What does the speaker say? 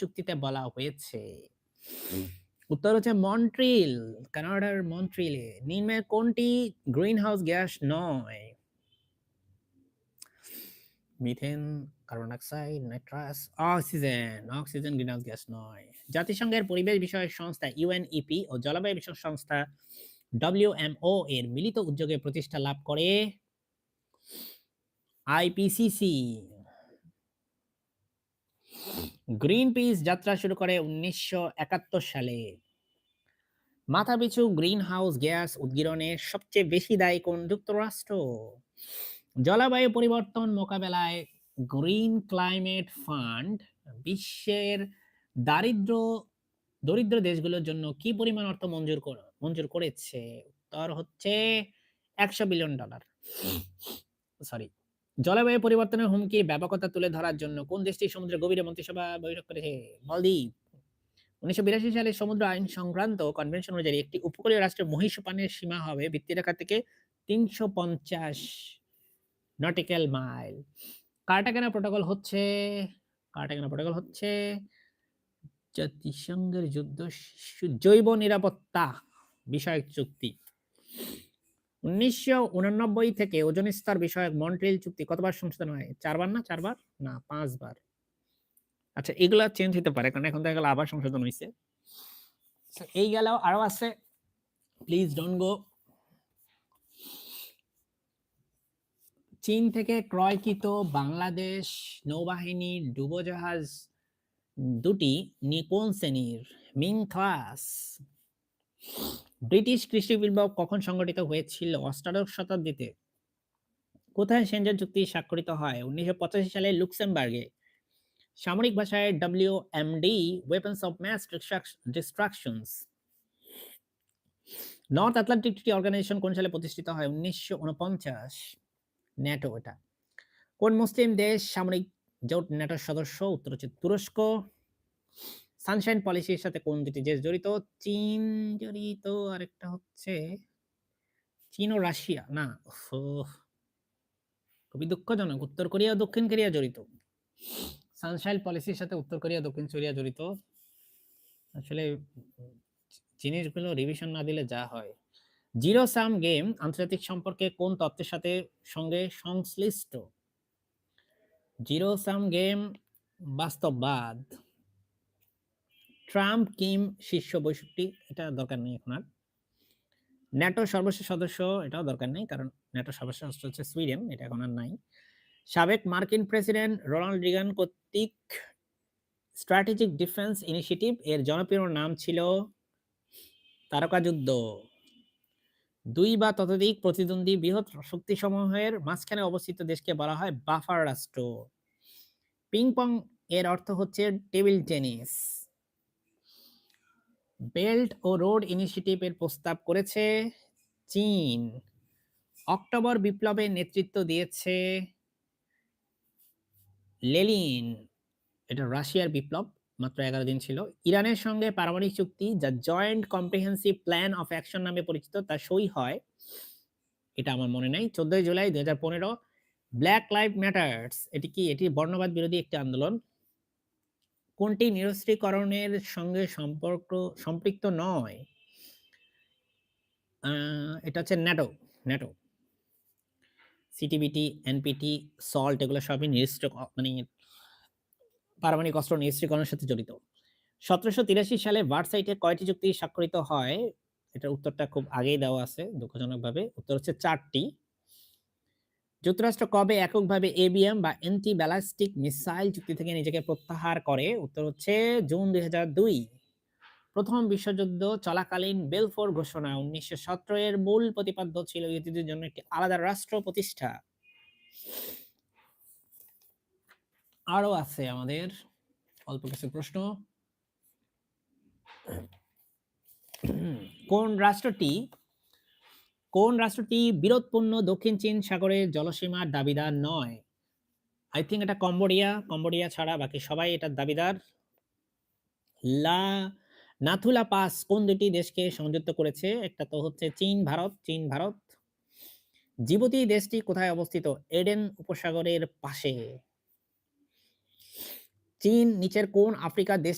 চুক্তিতে বলা হয়েছে। উত্তর হচ্ছে মন্ট্রিল কানাডার মন্ট্রিলে নিম্নের কোনটি? গ্রিন হাউস গ্যাস নয়। Methane carbon dioxide nitrous oxygen oxygen greenhouse gas নয়। জাতিসংঘের পরিবেশ বিষয়ক সংস্থা ইউএনইপি ও জলবায়ু বিষয়ক সংস্থা ডব্লিউএমও এর মিলিত উদ্যোগে প্রতিষ্ঠা লাভ করে আইপিসিসি। গ্রিন পিস যাত্রা শুরু করে উনিশশো একাত্তর সালে। মাথাপিছু গ্রিন হাউস গ্যাস উদ্গীরণে সবচেয়ে বেশি দায়ী কোন যুক্তরাষ্ট্র? জলবায়ু পরিবর্তন মোকাবেলায় গ্রিন ক্লাইমেট ফান্ড বিশ্বের দারিদ্র, দরিদ্র দেশগুলোর জন্য কি পরিমাণ অর্থ মঞ্জুর মঞ্জুর করেছে? উত্তর হচ্ছে একশো বিলিয়ন ডলার। সরি জলবায়ু পরিবর্তনের হুমকির ব্যাপকতা তুলে ধরার জন্য কোন দেশটি সমুদ্রের গভীরে মন্ত্রিসভা বৈঠক করেছে? মালদ্বীপ। উনিশশো বিরাশি সালে সমুদ্র আইন সংক্রান্ত কনভেনশন অনুযায়ী একটি উপকূলীয় রাষ্ট্রের মহিষপানের সীমা হবে ভিত্তিরেখা থেকে তিনশো পঞ্চাশ নটিক্যাল মাইল কার্টাগেনা প্রোটোকল হচ্ছে, কার্টাগেনা প্রোটোকল হচ্ছে জাতিসংঘের যুদ্ধ জৈব নিরাপত্তা বিষয়ক চুক্তি। উনিশশো উননব্বই থেকে ওজন স্তর বিষয়ক মন্ট্রিল চুক্তি কতবার সংশোধন হয়? চারবার না? চারবার? না, পাঁচবার। আচ্ছা এগুলা চেঞ্জ হতে পারে, কারণ এখন দেখা গেল আবার সংশোধন হয়েছে এই গেল আরও আছে। প্লিজ ডোন্ট গো চীন থেকে ক্রয়কৃত বাংলাদেশ নৌবাহিনীর ডুবোজাহাজ দুটি নিকোন শ্রেণির মিং ক্লাস ব্রিটিশ কৃষি বিপ্লব কখন সংগঠিত হয়েছিল অষ্টাদশ শতাব্দীতে? কোথায় সেনজেন চুক্তি স্বাক্ষরিত হয়? উনিশশো পঁচাশি সালে লুক্সেমবার্গে। সামরিক ভাষায় W M D weapons of mass destructions North Atlantic Treaty Organisation কোন সালে প্রতিষ্ঠিত হয়? উনিশশো উনপঞ্চাশ। ন্যাটো এটা। কোন মুসলিম দেশ সামরিক জোট ন্যাটোর সদস্য? উত্তর হচ্ছে তুরস্ক। সানশাইন পলিসির সাথে কোন দুটি দেশ জড়িত? চীন জড়িত, আরেকটা হচ্ছে চীন ও রাশিয়া। না খুবই দুঃখজনক। উত্তর কোরিয়া দক্ষিণ কোরিয়া জড়িত। সানশাইন পলিসির সাথে উত্তর কোরিয়া দক্ষিণ কোরিয়া জড়িত। আসলে জিনিসগুলো রিভিশন না দিলে যা হয়। জিরো সাম গেম আন্তর্জাতিক সম্পর্কে কোন তত্ত্বের সাথে সঙ্গে সংশ্লিষ্ট? জিরো সাম গেম বাস্তববাদ। ট্রাম্প, কিম, শীর্ষ বৈশিষ্ট্য এটা দরকার নেই এখন আর। ন্যাটো সর্বশেষ সদস্য, এটাও দরকার নেই, কারণ ন্যাটো সর্বশেষ সদস্য হচ্ছে সুইডেন, এটা এখন আর নাই। সাবেক মার্কিন প্রেসিডেন্ট রোনাল্ড রিগান কর্তৃক স্ট্র্যাটেজিক ডিফেন্স ইনিশিয়েটিভ, এর জনপ্রিয় নাম ছিল তারকা যুদ্ধ। দুই বা ততোধিক প্রতিদ্বন্দ্বী বৃহৎ শক্তিসমূহের মাঝখানে অবস্থিত দেশকে বলা হয় বাফার রাষ্ট্র। পিং পং এর অর্থ হচ্ছে টেবিল টেনিস। বেল্ট ও রোড ইনিশিয়েটিভ এর প্রস্তাব করেছে চীন। অক্টোবর বিপ্লবে নেতৃত্ব দিয়েছে লেলিন। এটা রাশিয়ার বিপ্লব, মাত্র এগারো দিন ছিল। ইরানের সঙ্গে পারমাণবিক চুক্তি যা joint comprehensive plan of action নামে পরিচিত, তা সই হয়। এটা আমার মনে নাই। চোদ্দই জুলাই দু হাজার পনেরো ব্ল্যাক লাইভ ম্যাটার্স এটি কি? এটি বর্ণবাদ বিরোধী একটি আন্দোলন। কোনটি নিরস্ত্রীকরণের সঙ্গে সম্পর্ক, সম্পৃক্ত নয়? এটা হচ্ছে NATO NATO. CTBT NPT SALT এগুলো সবই নিরস্ত্র মানে পারমাণবিক অস্ত্র নিরস্ত্রীকরণের সাথে জড়িত। সতেরোশো তিরাশি সালে ভার্সাইটে কয়টি চুক্তি স্বাক্ষরিত হয়? এটার উত্তরটা খুব আগেই দেওয়া আছে, দুঃখজনকভাবে। উত্তর হচ্ছে চারটি। যুক্তরাষ্ট্র কবে এককভাবে এবিএম বা অ্যান্টি ব্যালাস্টিক মিসাইল চুক্তি থেকে নিজেকে প্রত্যাহার করে? উত্তর হচ্ছে জুন দুই দুই। প্রথম বিশ্বযুদ্ধ চলাকালীন বেলফোর ঘোষণা। উনিশশো সতেরো এর মূল প্রতিপাদ্য ছিল ইহুদিদের জন্য একটি আলাদা রাষ্ট্র প্রতিষ্ঠা। আরও আছে আমাদের অল্প কিছু প্রশ্ন। কোন রাষ্ট্রটি কোন রাষ্ট্রটি বিরোধপূর্ণ দক্ষিণ চীন সাগরের জলসীমার দাবিদার নয়? আই থিঙ্ক এটা কম্বোডিয়া। কম্বোডিয়া ছাড়া বাকি সবাই এটার দাবিদার। লা নাথুলা পাস কোন দুটি দেশকে সংযুক্ত করেছে? একটা তো হচ্ছে চীন, ভারত। চীন, ভারত। জিবুতি দেশটি কোথায় অবস্থিত? এডেন উপসাগরের পাশে। চীন নিচের কোন আফ্রিকার দেশ